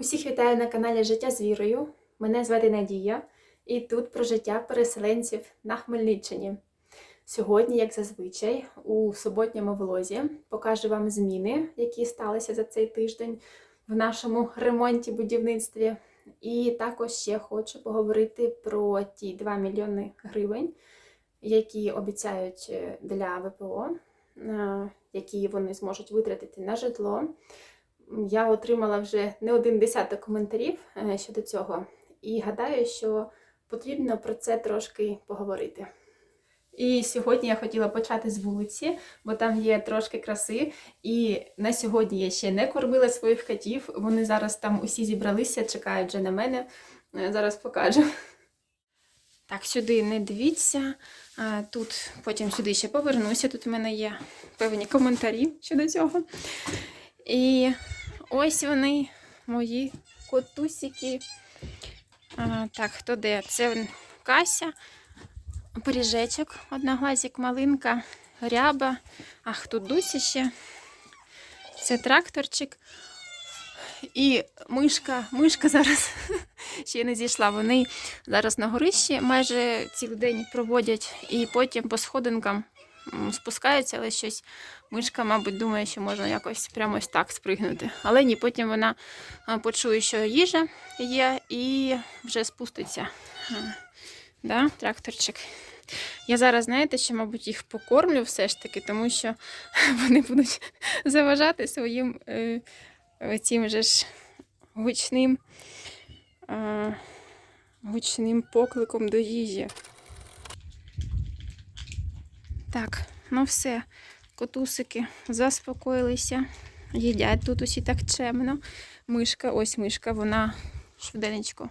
Усіх вітаю на каналі Життя з вірою. Мене звати Надія, і тут про життя переселенців на Хмельниччині. Сьогодні, як зазвичай, у суботньому влозі покажу вам зміни, які сталися за цей тиждень в нашому ремонті будівництві. І також ще хочу поговорити про ті 2 мільйони гривень, які обіцяють е, для ВПО, е, які вони зможуть витратити на житло. Я отримала вже не один десяток коментарів е, щодо цього, і гадаю, що потрібно про це трошки поговорити. І сьогодні я хотіла почати з вулиці, бо там є трошки краси. І на сьогодні я ще не кормила своїх котів. Вони зараз там усі зібралися, чекають вже на мене. Е, Зараз покажу. Так, сюди не дивіться. Е, Тут потім сюди ще повернуся. Тут у мене є певні коментарі щодо цього. І ось вони, мої котусики. А, так, хто де? Це Кася, пиріжечок, одноглазик, малинка, ряба. Ах, тут Дуся ще. Це тракторчик. І мишка, мишка зараз ще не зійшла. Вони зараз на горищі майже цілий день проводять і потім по сходинкам спускаються, але щось мишка, мабуть, думає, що можна якось прямо ось так спригнути. Але ні, потім вона почує, що їжа є, і вже спуститься. Да, тракторчик. Я зараз, знаєте, що, мабуть, їх покормлю все ж таки, тому що вони будуть заважати своїм е, цим же ж гучним, е, гучним покликом до їжі. Так, ну все, котусики заспокоїлися, їдять тут усі так чемно. Мишка, ось мишка, вона швиденечко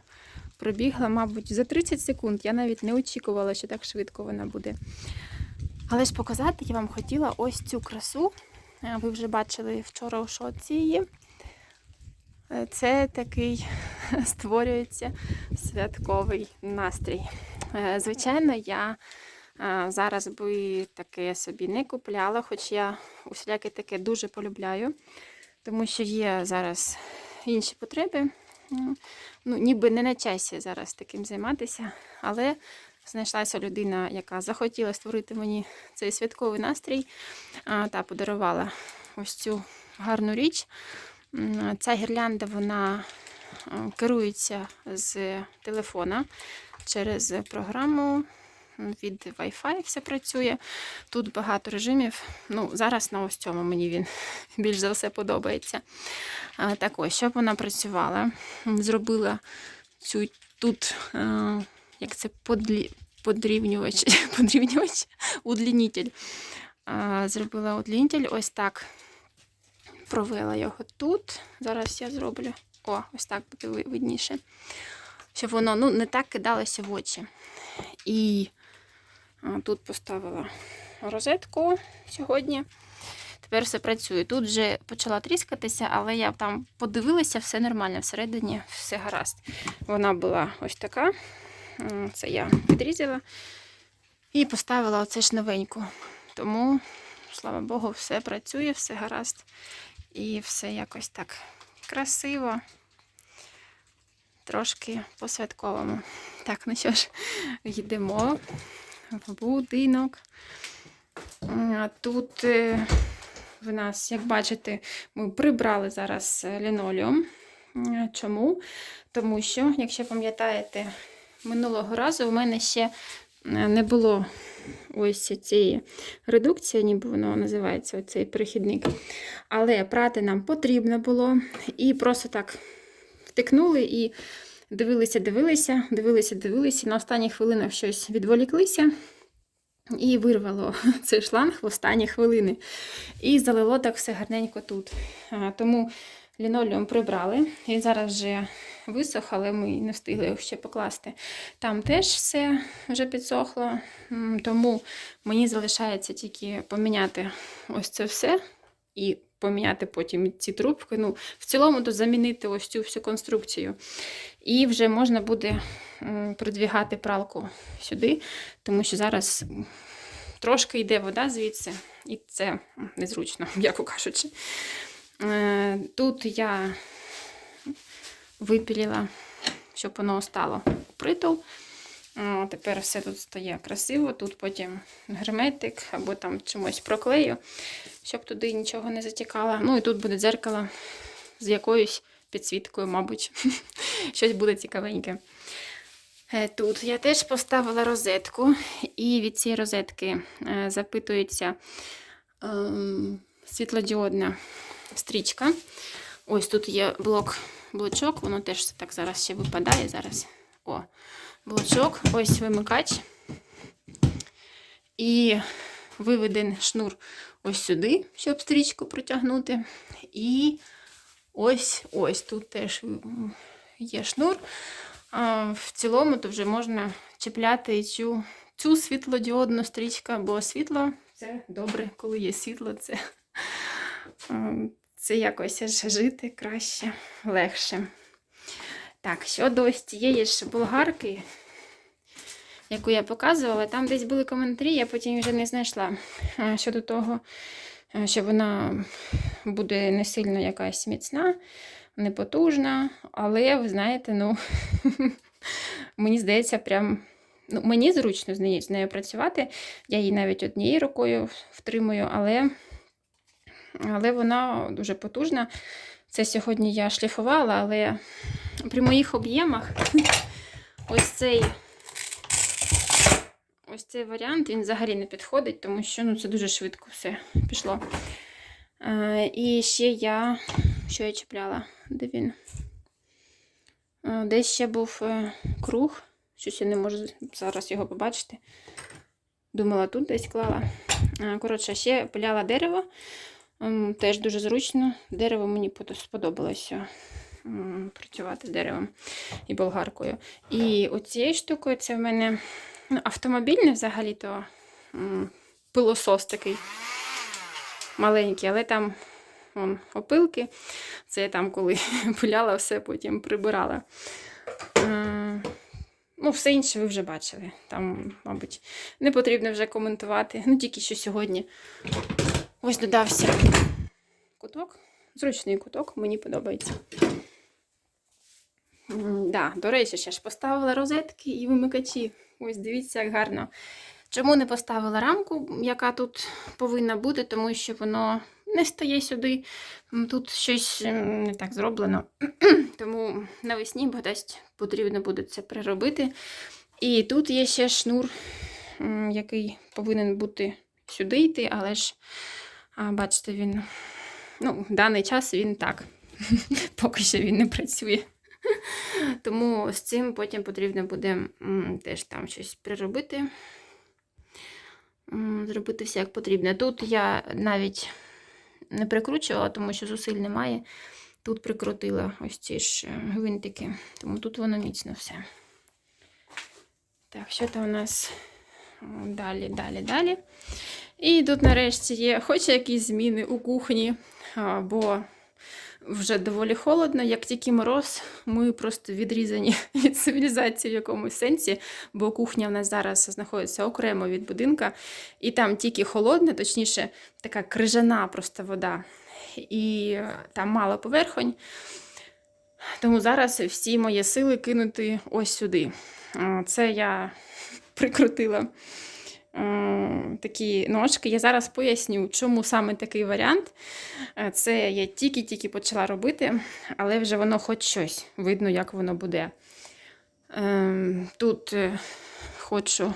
пробігла, мабуть, за 30 секунд. Я навіть не очікувала, що так швидко вона буде. Але ж показати я вам хотіла ось цю красу. Е, Ви вже бачили вчора у шоці її. Е, Це такий створюється святковий настрій. Е, Звичайно, я зараз би таке собі не купляла, хоч я усіляке таке дуже полюбляю, тому що є зараз інші потреби. Ну, ніби не на часі зараз таким займатися, але знайшлася людина, яка захотіла створити мені цей святковий настрій та подарувала ось цю гарну річ. Ця гірлянда вона е, керується з телефона через програму. Від Wi-Fi все працює. Тут багато режимів. Ну, зараз на ось цьому мені він більш за все подобається. Так ось, щоб вона працювала, зробила цю тут, е, як це подлі, подрівнювач, подрівнювач, удлінитель. А, Зробила удлінитель, ось так провела його тут. Зараз я зроблю. О, ось так буде видніше. Щоб воно ну, не так кидалося в очі. І тут поставила розетку сьогодні. Тепер все працює. Тут вже почала тріскатися, але я там подивилася, все нормально, всередині все гаразд. Вона була ось така. Це я відрізала і поставила оце ж новеньку. Тому, слава Богу, все працює, все гаразд. І все якось так красиво. Трошки по-святковому. Так, ну що ж, йдемо в будинок. Тут е, в нас, як бачите, ми прибрали зараз е, лінолеум. Чому? Тому що, якщо пам'ятаєте, минулого разу у мене ще е, не було ось цієї редукції, ніби воно називається оцей перехідник. Але прати нам потрібно було. І просто так втикнули і дивилися, дивилися, дивилися, дивилися. На останніх хвилинах щось відволіклися. І вирвало цей шланг в останні хвилини. І залило так все гарненько тут. Тому лінолеум прибрали. Він зараз вже висох, але ми не встигли його ще покласти. Там теж все вже підсохло, тому мені залишається тільки поміняти ось це все і поміняти потім ці трубки. Ну, в цілому то замінити ось цю всю конструкцію. І вже можна буде м, придвігати пралку сюди, тому що зараз трошки йде вода звідси, і це незручно, м'яко кажучи. Е, Тут я випілила, щоб воно стало притул. О, тепер все тут стає красиво. Тут потім герметик або там чимось проклею, щоб туди нічого не затікало. Ну і тут буде дзеркало з якоюсь підсвіткою, мабуть. Щось буде цікавеньке. Е, Тут я теж поставила розетку, і від цієї розетки е, запитується ем, світлодіодна стрічка. Ось тут є блок, блочок, воно теж так зараз ще випадає. Зараз. О, блочок, ось вимикач. І виведен шнур ось сюди, щоб стрічку протягнути. І ось ось тут теж є шнур. В цілому то вже можна чіпляти цю, цю світлодіодну стрічку, бо світло це добре, коли є світло, це, це якось жити краще, легше. Так, щодо ось цієї ж болгарки, яку я показувала, там десь були коментарі, я потім вже не знайшла щодо того, що вона буде не сильно якась міцна, непотужна, але ви знаєте, ну, мені здається, прям. Ну, мені зручно з нею, з нею працювати. Я її навіть однією рукою втримую, але, але вона дуже потужна. Це сьогодні я шліфувала, але при моїх об'ємах ось цей, ось цей варіант він взагалі не підходить, тому що ну, це дуже швидко все пішло. Е, і ще я, що я чіпляла? Де він? Е, Десь ще був е, круг. Щось я не можу зараз його побачити. Думала, тут десь клала. Е, Коротше, ще пиляла дерево. Теж дуже зручно. Дерево мені сподобалося працювати деревом і болгаркою. І оцією штукою це в мене ну, автомобільне взагалі-то пилосос такий маленький, але там вон, опилки. Це я там, коли пиляла, все потім прибирала. Е, Ну, все інше ви вже бачили. Там, мабуть, не потрібно вже коментувати. Ну, тільки що сьогодні ось додався куток. Зручний куток, мені подобається. Да, до речі, ще ж поставила розетки і вимикачі. Ось дивіться, як гарно. Чому не поставила рамку, яка тут повинна бути, тому що воно не стає сюди. Тут щось не так зроблено. Тому навесні бодасть потрібно буде це переробити. І тут є ще шнур, який повинен бути сюди йти, але ж, бачите, він ну, в даний час він так. Поки що він не працює. Тому з цим потім потрібно буде теж там щось приробити. Зробити все як потрібно. Тут я навіть не прикручувала, тому що зусиль немає. Тут прикрутила ось ці ж е, гвинтики, тому тут воно міцно все. Так, що там у нас далі, далі, далі. І тут нарешті є хоч якісь зміни у кухні, бо вже доволі холодно. Як тільки мороз, ми просто відрізані від цивілізації в якомусь сенсі, бо кухня в нас зараз знаходиться окремо від будинка, і там тільки холодне, точніше, така крижана просто вода. І там мало поверхонь. Тому зараз всі мої сили кинути ось сюди. Це я прикрутила такі ножки. Я зараз поясню, чому саме такий варіант. Е, Це я тільки-тільки почала робити, але вже воно хоч щось видно, як воно буде. Ем, Тут е, хочу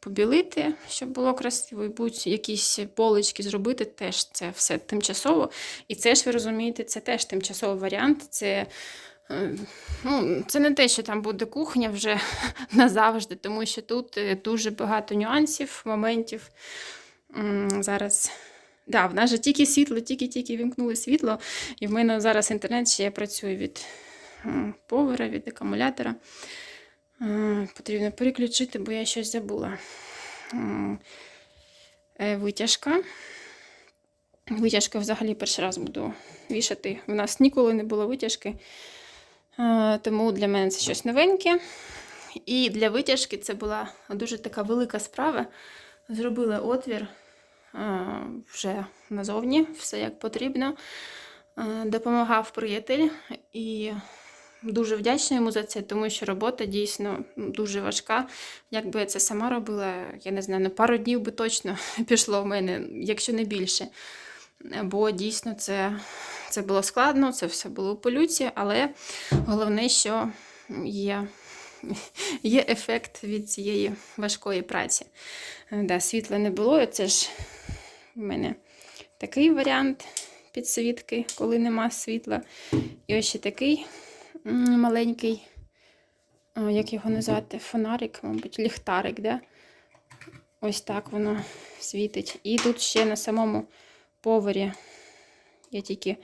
побілити, щоб було красиво, і будь якісь полички зробити, теж це все тимчасово. І це ж ви розумієте, це теж тимчасовий варіант. Це, е, ну, це не те, що там буде кухня вже назавжди, тому що тут е, дуже багато нюансів, моментів. Зараз. Да, в нас же тільки світло, тільки-тільки вімкнули світло, і в мене зараз інтернет ще працює від м, повера, від акумулятора. Е, Потрібно переключити, бо я щось забула. Е, Витяжка. Витяжка взагалі перший раз буду вішати. У нас ніколи не було витяжки, е, тому для мене це щось новеньке. І для витяжки це була дуже така велика справа. Зробили отвір е, вже назовні, все як потрібно. Е, Допомагав приятель, і дуже вдячна йому за це, тому що робота дійсно ну, дуже важка. Якби я це сама робила, я не знаю, на пару днів би точно пішло в мене, якщо не більше. Бо дійсно це, це було складно, це все було у полюці, але головне, що є, є ефект від цієї важкої праці. Е, Да, світла не було, це ж в мене такий варіант підсвітки, коли нема світла. І ось ще такий маленький, як його назвати, фонарик, мабуть, ліхтарик, да? Ось так воно світить. І тут ще на самому повері я тільки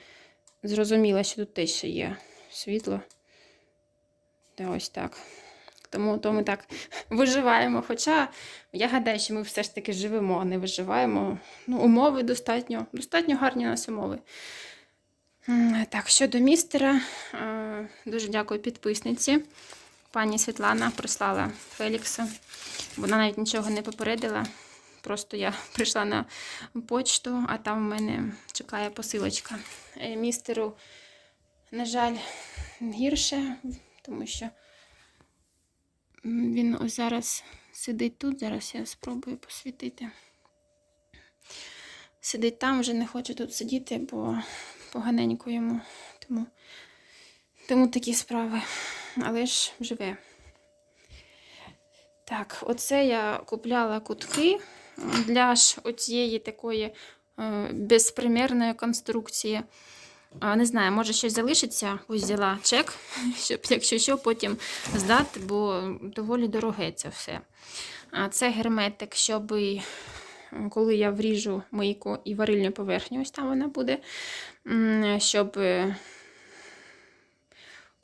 зрозуміла, що тут теж ще є світло. Та ось так. Тому то ми так виживаємо. Хоча я гадаю, що ми все ж таки живемо, а не виживаємо. Ну, умови достатньо, достатньо гарні у нас умови. Так, щодо містера, дуже дякую підписниці. Пані Світлана прислала Фелікса. Вона навіть нічого не попередила. Просто я прийшла на почту, а там в мене чекає посилочка. Е, Містеру, на жаль, гірше, тому що він ось зараз сидить тут. Зараз я спробую посвітити. Сидить там, вже не хоче тут сидіти, бо поганенько йому. Тому, тому такі справи. Але ж живе. Так, оце я купляла кутки для ж оцієї такої е, безпримірної конструкції. Не знаю, може щось залишиться. Ось взяла чек, щоб, якщо що, потім здати, бо доволі дороге це все. Це герметик, щоб коли я вріжу мийку і варильню поверхню, ось там вона буде, щоб.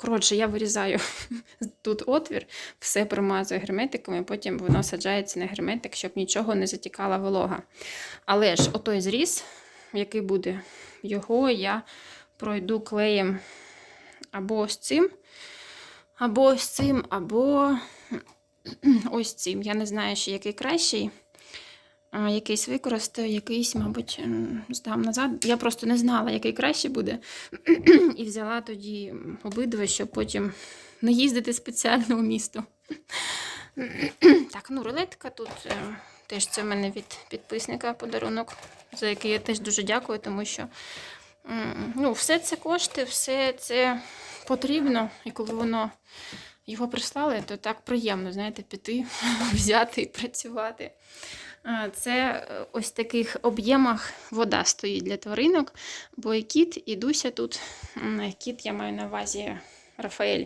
Коротше, я вирізаю тут отвір, все промазую герметиком, і потім воно саджається на герметик, щоб нічого не затікала волога. Але ж отой зріз, який буде, його я пройду клеєм або ось цим, або ось цим, або ось цим. Я не знаю, ще який кращий. А, Якийсь використаю, якийсь, мабуть, м, здам назад. Я просто не знала, який краще буде. І взяла тоді обидва, щоб потім не їздити спеціально у місто. Так, ну рулетка тут е, теж це в мене від підписника подарунок, за який я теж дуже дякую, тому що ну, все це кошти, все це потрібно. І коли воно його прислали, то так приємно, знаєте, піти, взяти і працювати. А, Це е, ось в таких об'ємах вода стоїть для тваринок, бо і кіт, і Дуся тут. Кіт я маю на увазі Рафаель.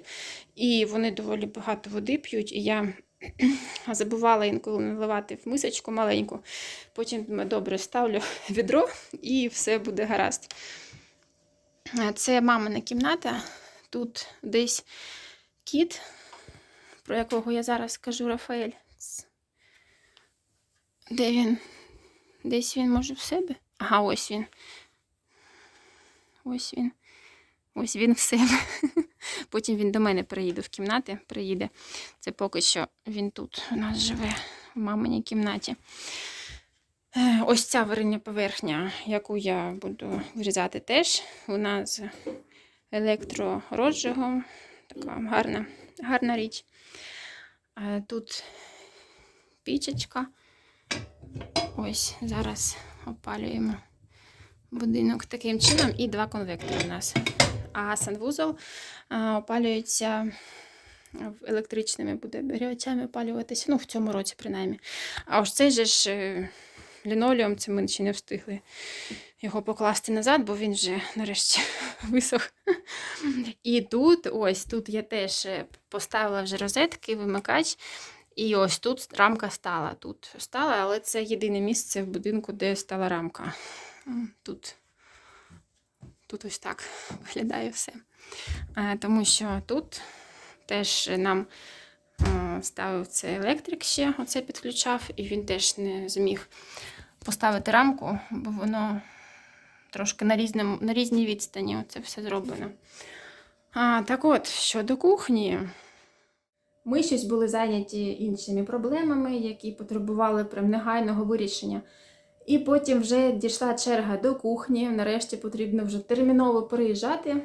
І вони доволі багато води п'ють. І я забувала інколи наливати в мисочку маленьку. Потім добре ставлю відро і все буде гаразд. Це мамина кімната. Тут десь кіт, про якого я зараз скажу Рафаель. Де він? Десь він може в себе? Ага, ось він. Ось він. Ось він в себе. Потім він до мене приїде в кімнати, приїде. Це поки що він тут у нас живе в маминій кімнаті. Е, Ось ця варильня поверхня, яку я буду вирізати теж. Вона з електророзжигом. Така гарна, гарна річ. Е, Тут пічечка. Ось зараз опалюємо будинок таким чином і два конвектори у нас. А санвузол опалюється електричними буде речами опалюватися. Ну, в цьому році, принаймні. А ось цей же ж е, лінолеум, це ми ще не встигли його покласти назад, бо він вже нарешті висох. І тут, ось тут я теж е, поставила вже розетки, вимикач. І ось тут рамка стала. Тут стала, але це єдине місце в будинку, де стала рамка. Тут, тут ось так виглядає все. Тому що тут теж нам ставив цей електрик ще, оце підключав, і він теж не зміг поставити рамку, бо воно трошки на, різному, на різній відстані це все зроблено. А, так от, щодо кухні. Ми щось були зайняті іншими проблемами, які потребували прям негайного вирішення. І потім вже дійшла черга до кухні. Нарешті потрібно вже терміново переїжджати.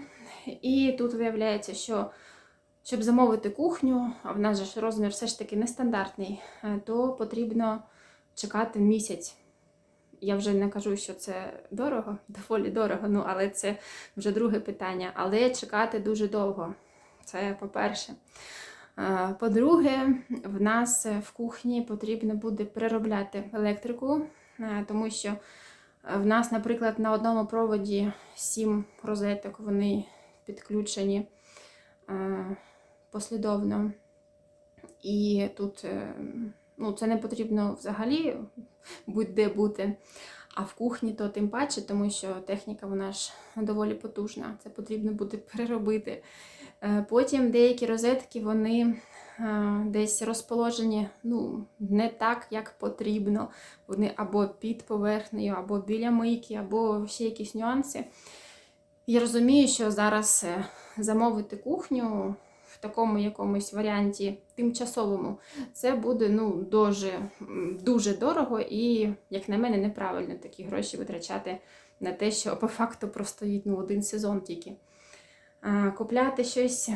І тут виявляється, що щоб замовити кухню, а в нас же ж розмір все ж таки нестандартний, е, то потрібно чекати місяць. Я вже не кажу, що це дорого, доволі дорого, ну але це вже друге питання. Але чекати дуже довго. Це по-перше. Е, По-друге, в нас в кухні потрібно буде переробляти електрику, е, тому що в нас, наприклад, на одному проводі сім розеток вони підключені е, послідовно. І тут ну, це не потрібно взагалі будь-де бути. А в кухні то тим паче, тому що техніка вона ж доволі потужна. Це потрібно буде переробити. Е, Потім деякі розетки вони е, десь розположені ну, не так, як потрібно. Вони або під поверхнею, або біля мийки, або ще якісь нюанси. Я розумію, що зараз е, замовити кухню в такому якомусь варіанті тимчасовому, це буде ну, дуже, дуже дорого і, як на мене, неправильно такі гроші витрачати на те, що по факту простоїть ну, один сезон тільки. А, Купляти щось,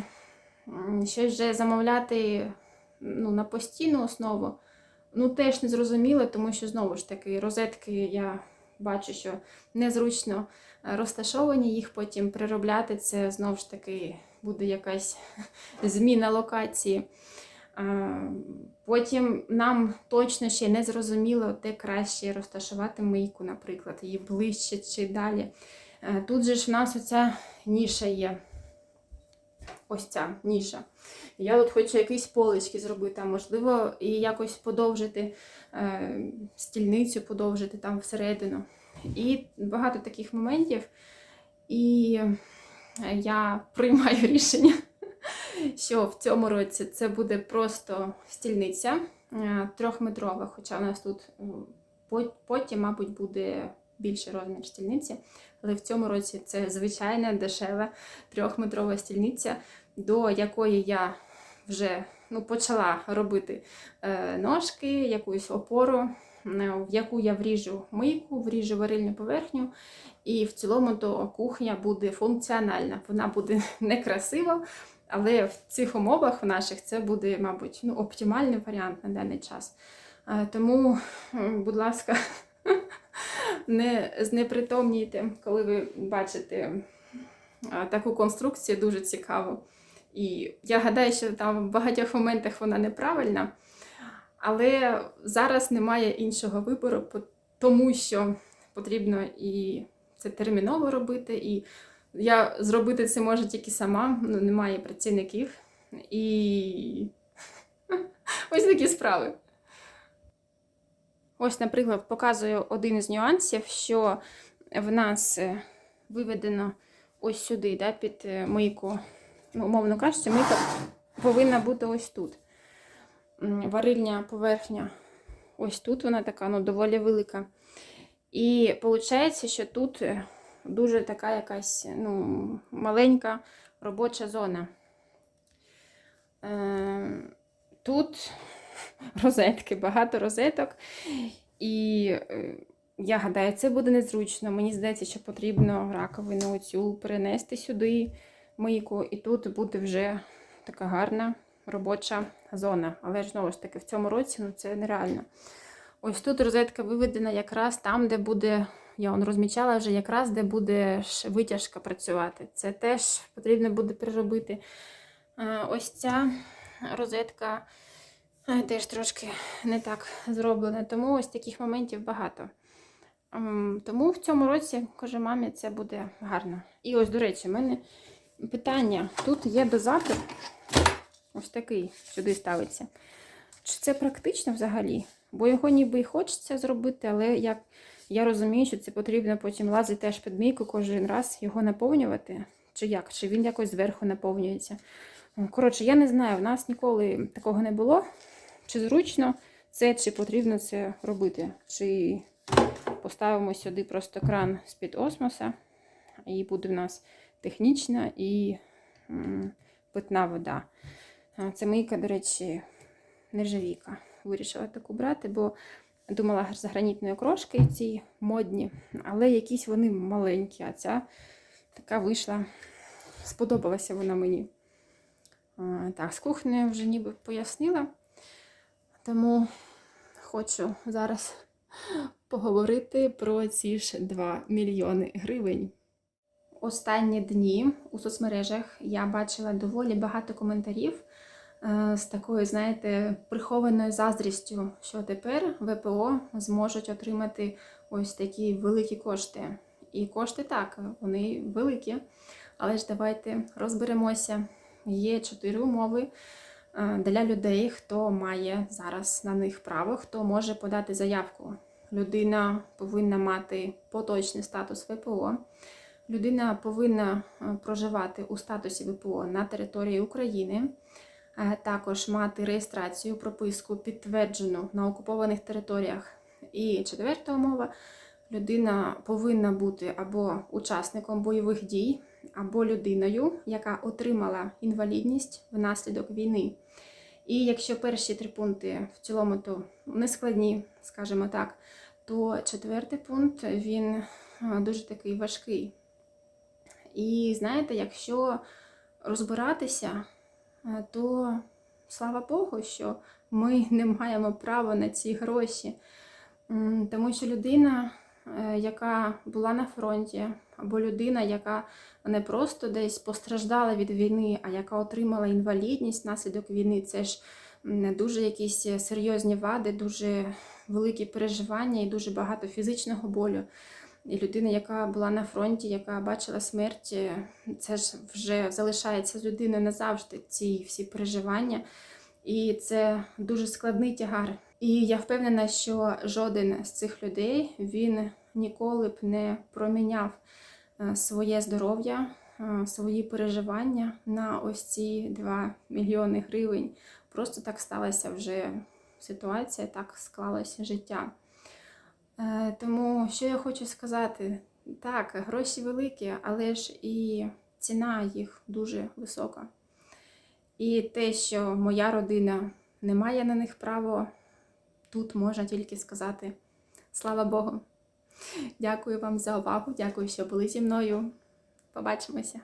щось вже замовляти ну, на постійну основу, ну теж не зрозуміло, тому що знову ж таки розетки я бачу, що незручно е, розташовані, їх потім переробляти, це знову ж таки буде якась зміна локації. Потім нам точно ще не зрозуміло, де краще розташувати мийку, наприклад, її ближче чи далі. Е, Тут же ж в нас оця ніша є. Ось ця ніша. Я от хочу якісь полички зробити, а можливо, і якось подовжити е, стільницю, подовжити там всередину. І багато таких моментів. І я приймаю рішення, що в цьому році це буде просто стільниця е, трьохметрова, хоча у нас тут потім, мабуть, буде більший розмір стільниці. Але в цьому році це звичайна дешева трьохметрова стільниця, до якої я вже ну, почала робити е, ножки, якусь опору, в яку я вріжу мийку, вріжу варильну поверхню. І в цілому то кухня буде функціональна. Вона буде некрасива, але в цих умовах в наших це буде, мабуть, ну, оптимальний варіант на даний час. Е, Тому, будь ласка, не знепритомнійте, коли ви бачите таку конструкцію, дуже цікаву. І я гадаю, що там в багатьох моментах вона неправильна, але зараз немає іншого вибору, тому що потрібно і це терміново робити, і я зробити це можу тільки сама, ну, немає працівників. І ось такі справи. Ось, наприклад, показую один із нюансів, що в нас е, виведено ось сюди, да, під е, мийку. Ну, умовно кажучи, мийка повинна бути ось тут. Варильня поверхня ось тут, вона така ну, доволі велика. І виходить, що тут е, дуже така якась ну, маленька робоча зона. Е, Тут розетки, багато розеток. І е, я гадаю, це буде незручно. Мені здається, що потрібно раковину оцю перенести сюди мийку, і тут буде вже така гарна робоча зона. Але ж знову ж таки, в цьому році ну, це нереально. Ось тут розетка виведена якраз там, де буде, я он розмічала вже, якраз де буде витяжка працювати. Це теж потрібно буде переробити. Е, Ось ця розетка е, теж трошки не так зроблена. Тому ось таких моментів багато. Ем, Тому в цьому році, кажу мамі, це буде гарно. І ось, до речі, в мене питання. Тут є дозатор, ось такий сюди ставиться. Чи це практично взагалі? Бо його ніби і хочеться зробити, але як я розумію, що це потрібно потім лазити теж під мійку кожен раз його наповнювати. Чи як? Чи він якось зверху наповнюється? Коротше, я не знаю, в нас ніколи такого не було. Чи зручно це, чи потрібно це робити? Чи поставимо сюди просто кран з-під осмоса, і буде в нас технічна і питна вода. Це мийка, до речі, нержавійка. Вирішила таку брати, бо думала з гранітної крошки ці модні, але якісь вони маленькі, а ця така вийшла. Сподобалася вона мені. Так, з кухнею вже ніби пояснила, тому хочу зараз поговорити про ці ж 2 мільйони гривень. Останні дні у соцмережах я бачила доволі багато коментарів з такою, знаєте, прихованою заздрістю, що тепер ВПО зможуть отримати ось такі великі кошти. І кошти так, вони великі. Але ж давайте розберемося. Є чотири умови е, для людей, хто має зараз на них право, хто може подати заявку. Людина повинна мати поточний статус ВПО. Людина повинна е, проживати у статусі ВПО на території України, е, також мати реєстрацію, прописку підтверджену на окупованих територіях. І четверта умова людина повинна бути або учасником бойових дій, або людиною, яка отримала інвалідність внаслідок війни. І якщо перші три пункти в цілому то не складні, скажімо так, то четвертий пункт він е, дуже такий важкий. І знаєте, якщо розбиратися, то слава Богу, що ми не маємо права на ці гроші. Тому що людина, е, яка була на фронті, або людина, яка не просто десь постраждала від війни, а яка отримала інвалідність внаслідок війни, це ж дуже якісь серйозні вади, дуже великі переживання і дуже багато фізичного болю. І людина, яка була на фронті, яка бачила смерть, е, це ж вже залишається з людиною назавжди ці всі переживання. І це дуже складний тягар. І я впевнена, що жоден з цих людей він ніколи б не проміняв е, своє здоров'я, е, свої переживання на ось ці 2 мільйони гривень. Просто так сталася вже ситуація, так склалося життя. Е, Тому що я хочу сказати, так, гроші великі, але ж і ціна їх дуже висока. І те, що моя родина не має на них права, тут можна тільки сказати слава Богу. Дякую вам за увагу, дякую, що були зі мною. Побачимося.